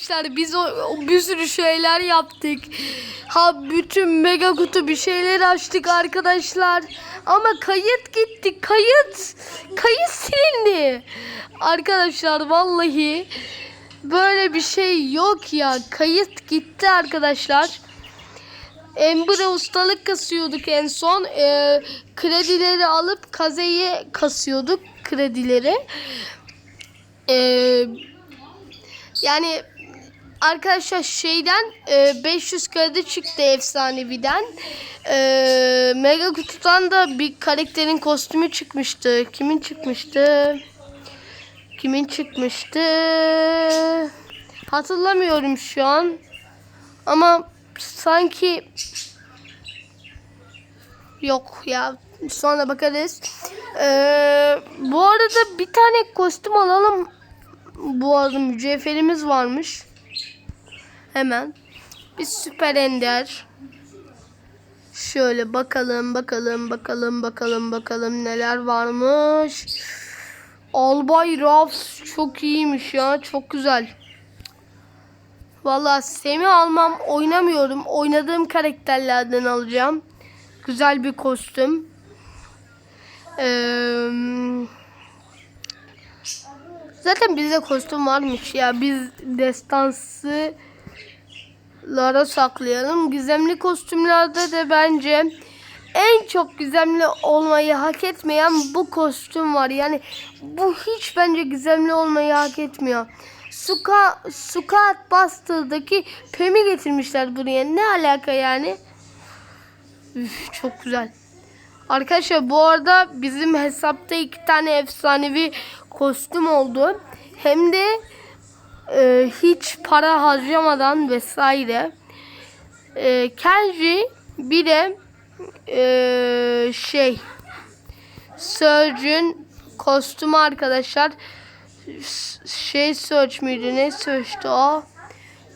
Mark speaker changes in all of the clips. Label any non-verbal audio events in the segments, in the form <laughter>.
Speaker 1: Arkadaşlar biz o, o bir sürü şeyler yaptık. Ha bütün mega kutu bir şeyler açtık arkadaşlar. Ama kayıt gitti. Kayıt. Kayıt silindi. Arkadaşlar vallahi böyle bir şey yok ya. Kayıt gitti arkadaşlar. Embre ustalık kasıyorduk en son. Ee, kredileri alıp kazeyi kasıyorduk kredileri. Ee, yani arkadaşlar şeyden e, 500 kredi çıktı efsaneviden. Ee, mega kutudan da bir karakterin kostümü çıkmıştı. Kimin çıkmıştı? Kimin çıkmıştı? Hatırlamıyorum şu an. Ama sanki yok ya sonra bakarız. Ee, bu arada bir tane kostüm alalım. Bu arada mücevherimiz varmış. Hemen. Bir süper ender. Şöyle bakalım bakalım bakalım bakalım bakalım neler varmış. Albay Ruffs çok iyiymiş ya çok güzel. Vallahi Semi almam oynamıyorum. Oynadığım karakterlerden alacağım. Güzel bir kostüm. Ee, zaten bizde kostüm varmış ya. Biz destansılara saklayalım. Gizemli kostümlerde de bence en çok gizemli olmayı hak etmeyen bu kostüm var. Yani bu hiç bence gizemli olmayı hak etmiyor. Suka, Sukat Buster'daki Pem'i getirmişler buraya. Ne alaka yani? Üf, çok güzel. Arkadaşlar bu arada bizim hesapta iki tane efsanevi kostüm oldu. Hem de e, hiç para harcamadan vesaire. E, Kenji bir de e, şey Surge'ün kostümü arkadaşlar. Şey Surge müydü ne Surge'tü o?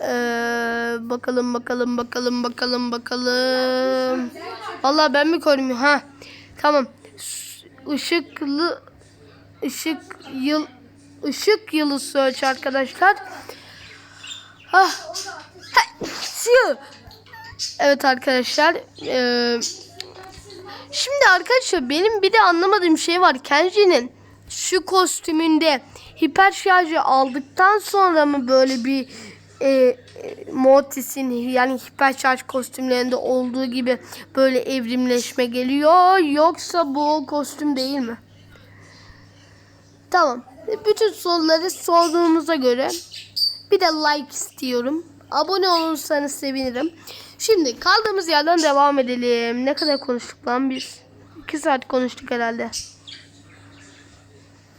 Speaker 1: Ee, bakalım bakalım bakalım bakalım bakalım. Vallahi ben mi koyayım ha tamam. Işıklı ışık yıl ışık yılı Surge arkadaşlar ah. Evet arkadaşlar. eee, şimdi arkadaşlar benim bir de anlamadığım şey var. Kenji'nin şu kostümünde hiper şarjı aldıktan sonra mı böyle bir e, e, Mortis'in yani hiper şarj kostümlerinde olduğu gibi böyle evrimleşme geliyor yoksa bu kostüm değil mi? Tamam. Bütün soruları sorduğumuza göre bir de like istiyorum. Abone olursanız sevinirim. Şimdi kaldığımız yerden devam edelim. Ne kadar konuştuk lan biz? 2 saat konuştuk herhalde.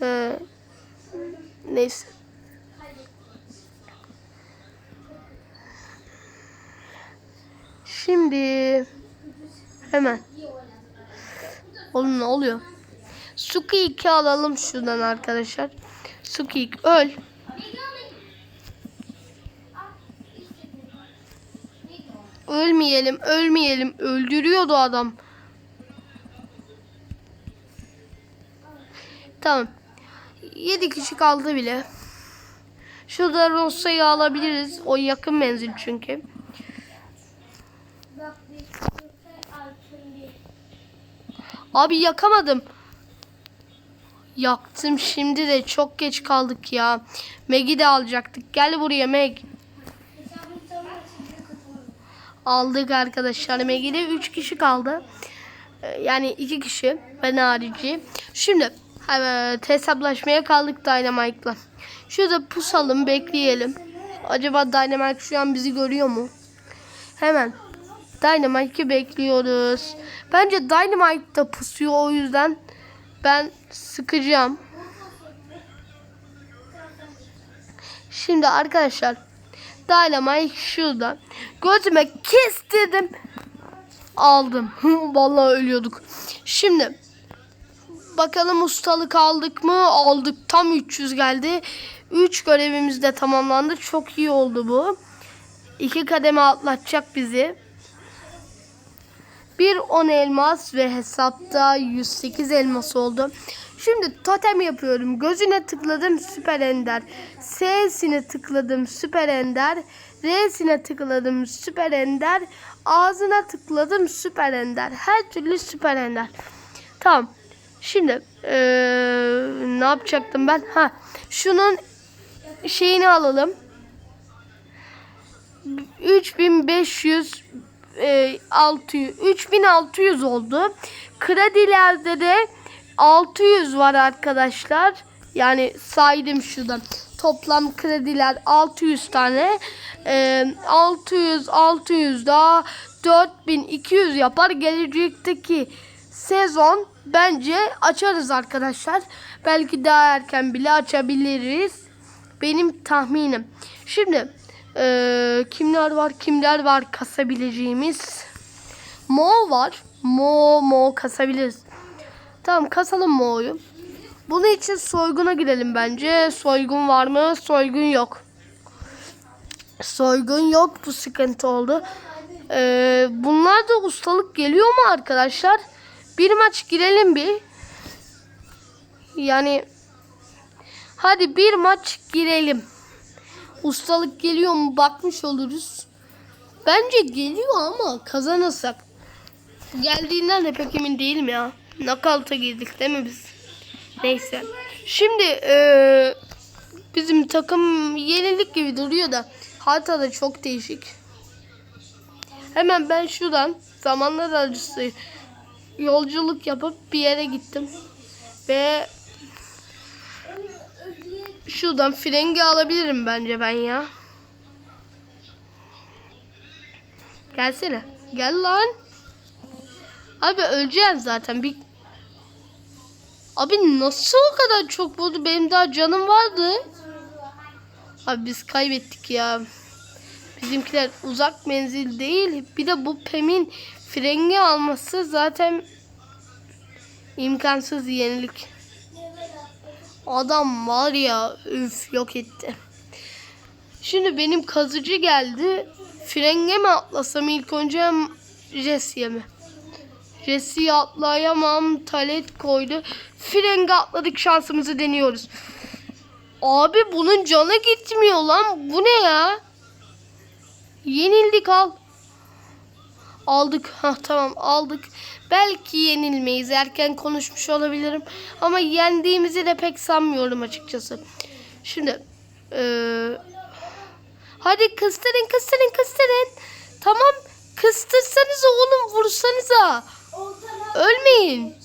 Speaker 1: Ee, neyse. Şimdi hemen. Oğlum ne oluyor? Suki 2 alalım şuradan arkadaşlar. Suki 2 öl. Ölmeyelim, ölmeyelim. Öldürüyordu adam. Tamam. 7 kişi kaldı bile. Şurada Rossa'yı alabiliriz. O yakın menzil çünkü. Abi yakamadım. Yaktım şimdi de çok geç kaldık ya. Meg'i de alacaktık. Gel buraya Meg. Aldık arkadaşlar. Meg'de 3 kişi kaldı. Ee, Yani 2 kişi. Ben harici. Şimdi evet, hesaplaşmaya kaldık Dynamite'la. Şurada pusalım bekleyelim. Acaba Dynamite şu an bizi görüyor mu? Hemen. Dynamite'i bekliyoruz. Bence Dynamite da pusuyor o yüzden ben sıkacağım. Şimdi arkadaşlar Dynamite şurada. Gözüme kestirdim. Aldım. <laughs> Vallahi ölüyorduk. Şimdi bakalım ustalık aldık mı? Aldık. Tam 300 geldi. 3 görevimiz de tamamlandı. Çok iyi oldu bu. İki kademe atlatacak bizi. Bir 10 elmas ve hesapta 108 elmas oldu. Şimdi totem yapıyorum. Gözüne tıkladım süper ender. S'sine tıkladım süper ender. R'sine tıkladım süper ender. Ağzına tıkladım süper ender. Her türlü süper ender. Tamam. Şimdi eee, ne yapacaktım ben? Ha, şunun şeyini alalım. 3500 e, 600 3600 oldu. Kredilerde de 600 var arkadaşlar. Yani saydım şuradan. Toplam krediler 600 tane. E, 600 600 daha 4200 yapar. Gelecekteki sezon bence açarız arkadaşlar. Belki daha erken bile açabiliriz. Benim tahminim. Şimdi eee, kimler var kimler var kasabileceğimiz. Mo var. Mo mo kasabiliriz. Tamam kasalım Mo'yu. Bunun için soyguna girelim bence. Soygun var mı? Soygun yok. Soygun yok. Bu sıkıntı oldu. Ee, bunlar da ustalık geliyor mu arkadaşlar? Bir maç girelim bir. Yani hadi bir maç girelim. Ustalık geliyor mu bakmış oluruz. Bence geliyor ama kazanırsak. Geldiğinden de pek emin değilim ya. Nakalta girdik değil mi biz? Neyse. Şimdi eee, bizim takım yenilik gibi duruyor da harita da çok değişik. Hemen ben şuradan zamanlar arası yolculuk yapıp bir yere gittim. Ve şuradan frengi alabilirim bence ben ya. Gelsene. Gel lan. Abi öleceğim zaten. Bir... Abi nasıl o kadar çok vurdu? Benim daha canım vardı. Abi biz kaybettik ya. Bizimkiler uzak menzil değil. Bir de bu Pem'in frengi alması zaten imkansız yenilik. Adam var ya üf yok etti. Şimdi benim kazıcı geldi. Frenge mi atlasam ilk önce Jesse'ye mi? Jesse'yi atlayamam. Talet koydu. Frenge atladık şansımızı deniyoruz. Abi bunun canı gitmiyor lan. Bu ne ya? Yenildik al. Aldık. Ha tamam aldık. Belki yenilmeyiz. Erken konuşmuş olabilirim. Ama yendiğimizi de pek sanmıyorum açıkçası. Şimdi eee hadi kıstırın kıstırın kıstırın. Tamam kıstırsanıza oğlum vursanıza. Ölmeyin.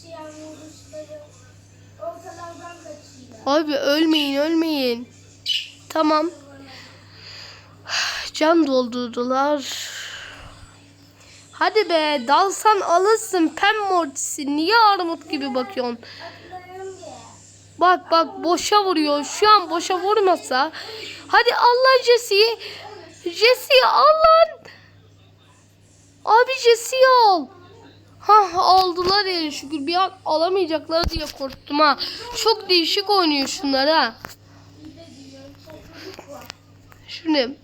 Speaker 1: Abi ölmeyin ölmeyin. Tamam. Can doldurdular. Hadi be dalsan alırsın pem mortisi. Niye armut gibi bakıyorsun? Bak bak boşa vuruyor. Şu an boşa vurmasa. Hadi Allah Jesse'yi. Jesse'yi al lan. Abi Jesse'yi al. Hah aldılar ya şükür. Bir an alamayacaklar diye korktum ha. Çok değişik oynuyor şunlar ha. Şimdi.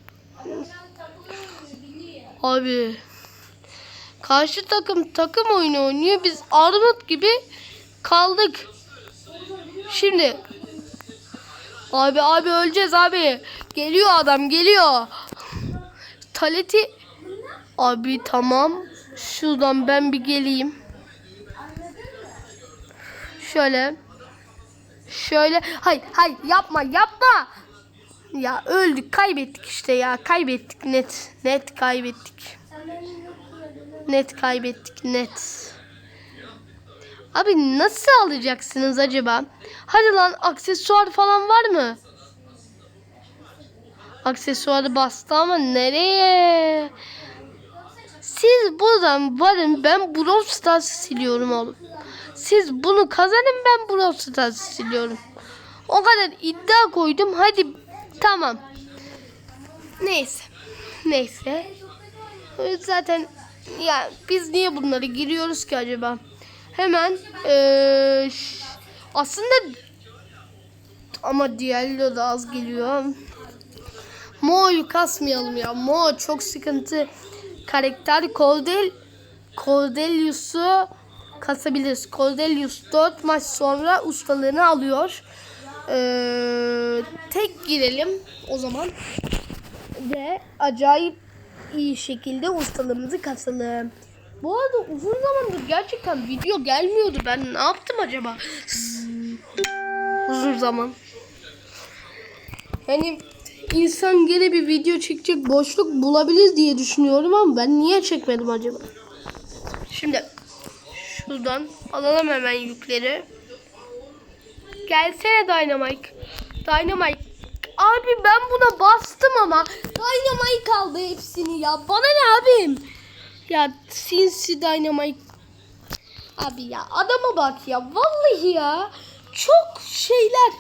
Speaker 1: Abi. Karşı takım takım oyunu oynuyor. Biz armut gibi kaldık. Şimdi. Abi abi öleceğiz abi. Geliyor adam geliyor. Taleti. Abi tamam. Şuradan ben bir geleyim. Şöyle. Şöyle. Hayır hayır yapma yapma. Ya öldük kaybettik işte ya kaybettik net net kaybettik. Net kaybettik net. Abi nasıl alacaksınız acaba? Hadi lan aksesuar falan var mı? Aksesuarı bastı ama nereye? Siz buradan varın ben Brawl Stars'ı siliyorum oğlum. Siz bunu kazanın ben Brawl Stars'ı siliyorum. O kadar iddia koydum hadi tamam. Neyse. Neyse. Zaten ya biz niye bunları giriyoruz ki acaba? Hemen eee, ş- aslında ama diğerleri de az geliyor. Mo'yu kasmayalım ya. Mo çok sıkıntı karakter kol değil. Cordelius'u kasabiliriz. Cordelius 4 maç sonra ustalığını alıyor. Ee, tek girelim o zaman. Ve acayip iyi şekilde ustalığımızı kasalım. Bu arada uzun zamandır gerçekten video gelmiyordu. Ben ne yaptım acaba? Uzun zaman. Yani insan gene bir video çekecek boşluk bulabilir diye düşünüyorum ama ben niye çekmedim acaba? Şimdi şuradan alalım hemen yükleri. Gelsene Dynamite. Dynamite. Abi ben buna bastım ama Dynamite aldı hepsini ya. Bana ne abim? Ya sinsi Dynamite. Abi ya adama bak ya. Vallahi ya. Çok şeyler.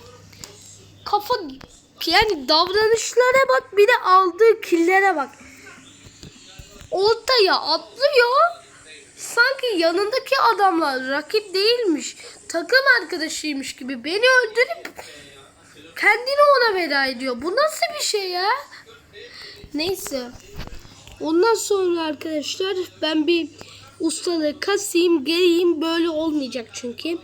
Speaker 1: Kafa yani davranışlara bak bir de aldığı killere bak. Ortaya atlıyor. Sanki yanındaki adamlar rakip değilmiş. Takım arkadaşıymış gibi beni öldürüp kendini ona veda ediyor. Bu nasıl bir şey ya? Neyse. Ondan sonra arkadaşlar ben bir ustalığı kasayım geleyim böyle olmayacak çünkü.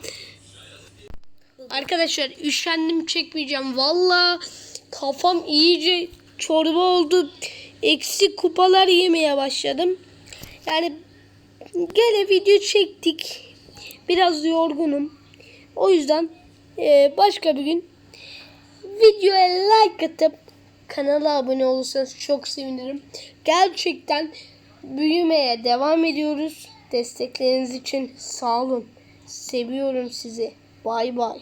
Speaker 1: Arkadaşlar üşendim çekmeyeceğim. Valla kafam iyice çorba oldu. Eksik kupalar yemeye başladım. Yani gene video çektik. Biraz yorgunum. O yüzden eee, başka bir gün videoya like atıp kanala abone olursanız çok sevinirim. Gerçekten büyümeye devam ediyoruz. Destekleriniz için sağ olun. Seviyorum sizi. Bay bay.